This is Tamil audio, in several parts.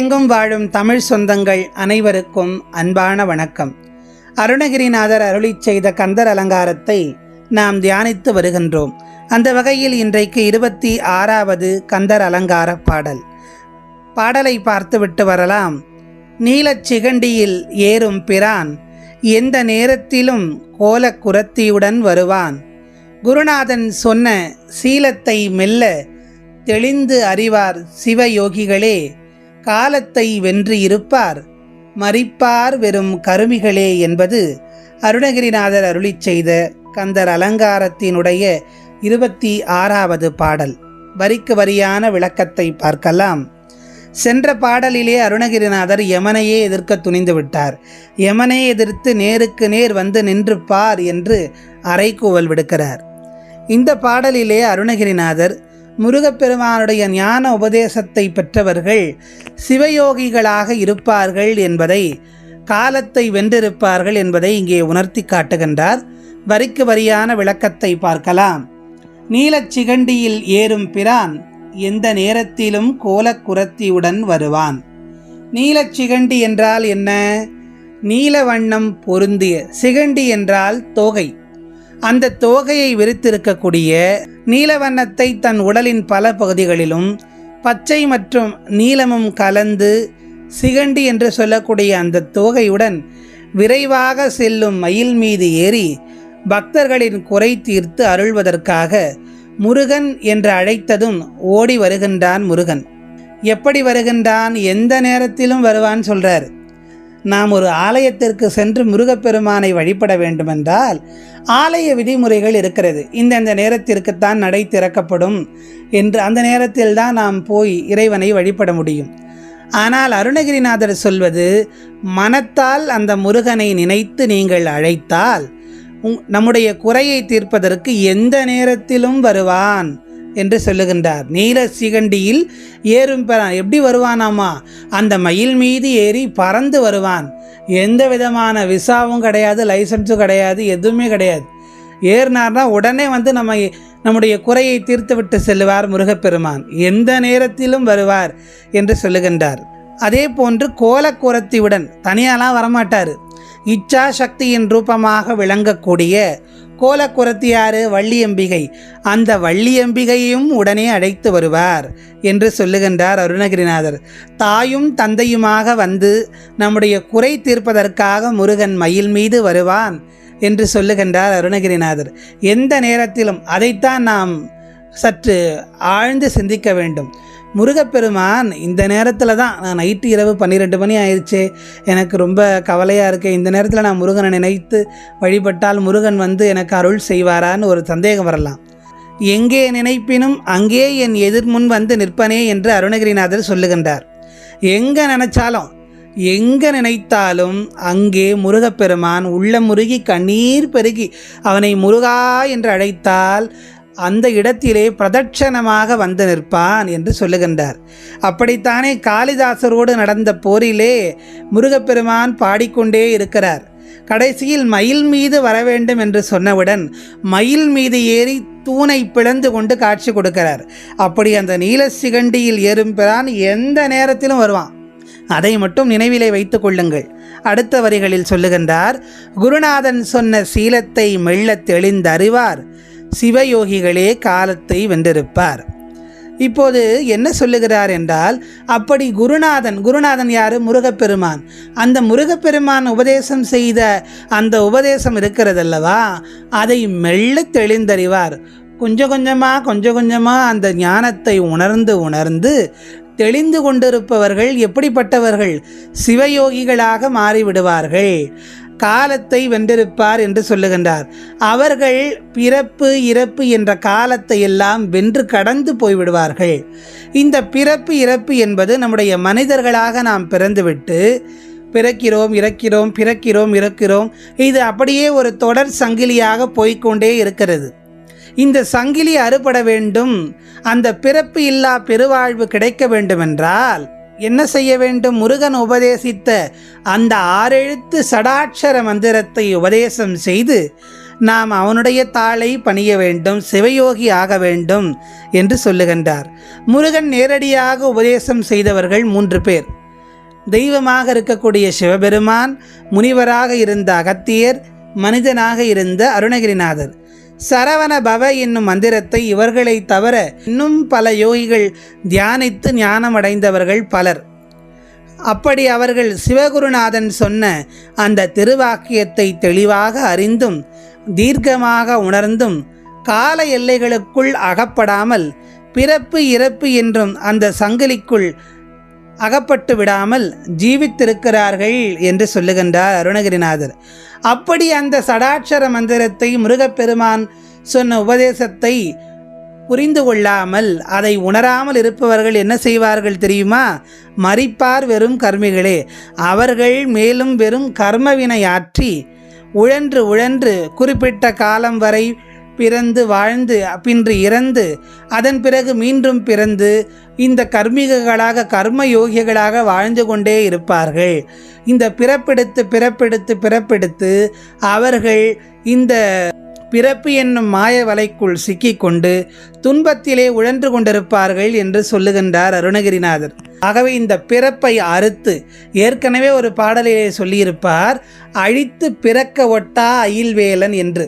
உலகெங்கும் வாழும் தமிழ் சொந்தங்கள் அனைவருக்கும் அன்பான வணக்கம். அருணகிரிநாதர் அருளிச் செய்த கந்தர் அலங்காரத்தை நாம் தியானித்து வருகின்றோம். அந்த வகையில் இன்றைக்கு இருபத்தி ஆறாவது கந்தர் அலங்கார பாடல். பாடலை பார்த்துவிட்டு வரலாம். நீலச் சிகண்டியில் ஏறும் பிரான் எந்த நேரத்திலும் கோலக் குரத்தியுடன் வருவான். குருநாதன் சொன்ன சீலத்தை மெல்ல தெளிந்து அறிவார் சிவயோகிகளே காலத்தை வென்று இருப்பார். மறிப்பார் வெறும் கருமிகளே என்பது அருணகிரிநாதர் அருளிச் செய்த கந்தர் அலங்காரத்தினுடைய இருபத்தி ஆறாவது பாடல். வரிக்கு வரியான விளக்கத்தை பார்க்கலாம். சென்ற பாடலிலே அருணகிரிநாதர் யமனையே எதிர்க்க துணிந்து விட்டார். யமனை எதிர்த்து நேருக்கு நேர் வந்து நின்று பார் என்று அறைகூவல் விடுக்கிறார். இந்த பாடலிலே அருணகிரிநாதர் முருகப்பெருமானுடைய ஞான உபதேசத்தை பெற்றவர்கள் சிவயோகிகளாக இருப்பார்கள் என்பதை காலத்தை வென்றிருப்பார்கள் என்பதை இங்கே உணர்த்தி காட்டுகின்றார். வரிக்கு வரியான விளக்கத்தை பார்க்கலாம். நீலச் சிகண்டியில் ஏறும் பிரான் எந்த நேரத்திலும் கோலக்குரத்தியுடன் வருவான். நீலச் சிகண்டி என்றால் என்ன? நீல வண்ணம் பொருந்திய சிகண்டி என்றால் தோகை. அந்த தோகையை விரித்திருக்கக்கூடிய நீலவண்ணத்தை தன் உடலின் பல பகுதிகளிலும் பச்சை மற்றும் நீலமும் கலந்து சிகண்டி என்று சொல்லக்கூடிய அந்த தோகையுடன் விரைவாக செல்லும் மயில் மீது ஏறி பக்தர்களின் குறை தீர்த்து அருள்வதற்காக முருகன் என்று அழைத்ததும் ஓடி வருகின்றான் முருகன். எப்படி வருகின்றான்? எந்த நேரத்திலும் வருவான் சொல்கிறார் நாம் ஒரு ஆலயத்திற்கு சென்று முருகப்பெருமானை வழிபட வேண்டுமென்றால் ஆலய விதிமுறைகள் இருக்கிறது. இந்தந்த நேரத்திற்குத்தான் நடை திறக்கப்படும் என்று அந்த நேரத்தில் தான் நாம் போய் இறைவனை வழிபட முடியும். ஆனால் அருணகிரிநாதர் சொல்வது மனத்தால் அந்த முருகனை நினைத்து நீங்கள் அழைத்தால் உங்- நம்முடைய குறையை தீர்ப்பதற்கு எந்த நேரத்திலும் வருவான். என்று சொல்லுகின்றார். நீல சிகண்டியில் ஏறும் பெறான். எப்படி வருவானாமா? அந்த மயில் மீது ஏறி பறந்து வருவான். எந்த விதமான விசாவும் கிடையாது லைசன்ஸும் கிடையாது எதுவுமே கிடையாது. ஏறினார்னா உடனே வந்து நம்ம நம்முடைய குறையை தீர்த்து விட்டு செல்லுவார் முருகப்பெருமான். எந்த நேரத்திலும் வருவார் என்று சொல்லுகின்றார். அதே போன்று கோலக்குரத்தியுடன் தனியாலாம் வரமாட்டார். இச்சா சக்தியின் ரூபமாக விளங்கக்கூடிய கோலக்குரத்தியாறு வள்ளியம்பிகை. அந்த வள்ளியம்பிகையும் உடனே அழைத்து வருவார் என்று சொல்லுகின்றார் அருணகிரிநாதர். தாயும் தந்தையுமாக வந்து நம்முடைய குறை தீர்ப்பதற்காக முருகன் மயில் மீது வருவான் என்று சொல்லுகின்றார் அருணகிரிநாதர். எந்த நேரத்திலும் அதைத்தான் நாம் சற்று ஆழ்ந்து சிந்திக்க வேண்டும். முருகப்பெருமான் இந்த நேரத்தில் தான் நான் நைட்டு இரவு பன்னிரெண்டு மணி ஆயிடுச்சே. எனக்கு ரொம்ப கவலையாக இருக்குது இந்த நேரத்தில் நான் முருகனை நினைத்து வழிபட்டால் முருகன் வந்து எனக்கு அருள் செய்வாரான்னு ஒரு சந்தேகம் வரலாம். எங்கே நினைப்பினும் அங்கே என் எதிர்முன் வந்து நிற்பனே என்று அருணகிரிநாதர் சொல்லுகின்றார். எங்கே நினைச்சாலும் எங்கே நினைத்தாலும் அங்கே முருகப்பெருமான் உள்ள முருகி கண்ணீர் பெருகி அவனை முருகா என்று அழைத்தால் அந்த இடத்திலே பிரதட்சணமாக வந்து நிற்பான் என்று சொல்லுகின்றார். அப்படித்தானே காளிதாசரோடு நடந்த போரிலே முருகப்பெருமான் பாடிக்கொண்டே இருக்கிறார். கடைசியில் மயில் மீது வர வேண்டும் என்று சொன்னவுடன் மயில் மீது ஏறி தூணை பிளந்து கொண்டு காட்சி கொடுக்கிறார். அப்படி அந்த நீல சிகண்டியில் ஏறும் பிரான் எந்த நேரத்திலும் வருவான். அதை மட்டும் நினைவிலே வைத்துக் கொள்ளுங்கள். அடுத்த வரிகளில் சொல்லுகின்றார் குருநாதன் சொன்ன சீலத்தை மெல்ல தெளிந்தறிவார். சிவயோகிகளே காலத்தை வென்றிருப்பார். இப்போது என்ன சொல்லுகிறார் என்றால் அப்படி குருநாதன் குருநாதன் யாரு? முருகப்பெருமான். அந்த முருகப்பெருமான் உபதேசம் செய்த அந்த உபதேசம் இருக்கிறதல்லவா? அதை மெல்ல தெளிந்தறிவார். கொஞ்சம் கொஞ்சமாக கொஞ்சம் கொஞ்சமாக அந்த ஞானத்தை உணர்ந்து உணர்ந்து தெளிந்து கொண்டிருப்பவர்கள் எப்படிப்பட்டவர்கள்? சிவயோகிகளாக மாறிவிடுவார்கள். காலத்தை வென்றிருப்பார் என்று சொல்லுகின்றார். அவர்கள் பிறப்பு இறப்பு என்ற காலத்தை எல்லாம் வென்று கடந்து போய்விடுவார்கள். இந்த பிறப்பு இறப்பு என்பது நம்முடைய மனிதர்களாக நாம் பிறந்துவிட்டு பிறக்கிறோம் இறக்கிறோம் பிறக்கிறோம் இறக்கிறோம் இது அப்படியே ஒரு தொடர் சங்கிலியாக போய்க்கொண்டே இருக்கிறது. இந்த சங்கிலி அறுபட வேண்டும். அந்த பிறப்பு இல்லா பெருவாழ்வு கிடைக்க வேண்டுமென்றால் என்ன செய்ய வேண்டும்? முருகன் உபதேசித்த அந்த ஆறெழுத்து சடாட்சர மந்திரத்தை உபதேசம் செய்து நாம் அவனுடைய தாளை பணிய வேண்டும் சிவயோகி ஆக வேண்டும் என்று சொல்லுகின்றார். முருகன் நேரடியாக உபதேசம் செய்தவர்கள் மூன்று பேர். தெய்வமாக இருக்கக்கூடிய சிவபெருமான் முனிவராக இருந்த அகத்தியர் மனிதனாக இருந்த அருணகிரிநாதர். சரவண பவ என்னும் மந்திரத்தை இவர்களை தவிர இன்னும் பல யோகிகள் தியானித்து ஞானமடைந்தவர்கள் பலர். அப்படி அவர்கள் சிவகுருநாதன் சொன்ன அந்த திருவாக்கியத்தை தெளிவாக அறிந்தும் தீர்க்கமாக உணர்ந்தும் கால எல்லைகளுக்குள் அகப்படாமல் பிறப்பு இறப்பு என்றும் அந்த சங்கிலிக்குள் அகப்பட்டு விடாமல் ஜீவித்திருக்கிறார்கள் என்று சொல்லுகின்றார் அருணகிரிநாதர். அப்படி அந்த சடாட்சர மந்திரத்தை முருகப்பெருமான் சொன்ன உபதேசத்தை புரிந்து கொள்ளாமல் அதை உணராமல் இருப்பவர்கள் என்ன செய்வார்கள் தெரியுமா? மறிப்பார் வெறும் கர்மிகளே. அவர்கள் மேலும் வெறும் கர்மவினை ஆற்றி உழன்று உழன்று குறிப்பிட்ட காலம் வரை பிறந்து வாழ்ந்து பின்று இறந்து அதன் பிறகு மீண்டும் பிறந்து இந்த கர்மிகளாக கர்ம யோகிகளாக வாழ்ந்து கொண்டே இருப்பார்கள். இந்த பிறப்பெடுத்து பிறப்பெடுத்து பிறப்பெடுத்து அவர்கள் இந்த பிறப்பு என்னும் மாய வலைக்குள் சிக்கிக்கொண்டு துன்பத்திலே உழன்று கொண்டிருப்பார்கள் என்று சொல்லுகின்றார் அருணகிரிநாதர். ஆகவே இந்த பிறப்பை அறுத்து ஏற்கனவே ஒரு பாடலிலே சொல்லியிருப்பார் அழித்து பிறக்க ஒட்டா அயில்வேலன் என்று.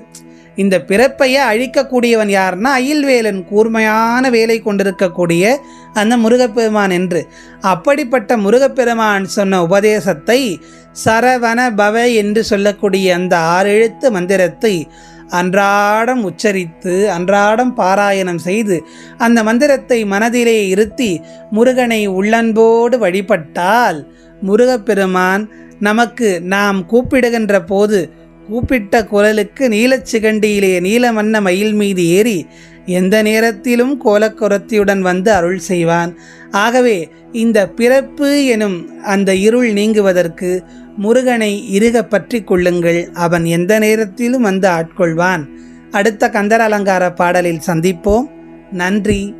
இந்த பிறப்பையை அழிக்கக்கூடியவன் யார்னா அயில்வேலன் கூர்மையான வேலை கொண்டிருக்கக்கூடிய அந்த முருகப்பெருமான் என்று. அப்படிப்பட்ட முருகப்பெருமான் சொன்ன உபதேசத்தை சரவண பவ என்று சொல்லக்கூடிய அந்த ஆறெழுத்து மந்திரத்தை அன்றாடம் உச்சரித்து அன்றாடம் பாராயணம் செய்து அந்த மந்திரத்தை மனதிலே இருத்தி முருகனை உள்ளன்போடு வழிபட்டால் முருகப்பெருமான் நமக்கு நாம் கூப்பிடுகின்ற போது கூப்பிட்ட குரலுக்கு நீலச்சிகண்டியிலே நீலமன்ன மயில் மீது ஏறி எந்த நேரத்திலும் கோலக்குரத்தியுடன் வந்து அருள் செய்வான். ஆகவே இந்த பிறப்பு எனும் அந்த இருள் நீங்குவதற்கு முருகனை இறுக பற்றி கொள்ளுங்கள். அவன் எந்த நேரத்திலும் வந்து ஆட்கொள்வான். அடுத்த கந்தர் அலங்கார பாடலில் சந்திப்போம். நன்றி.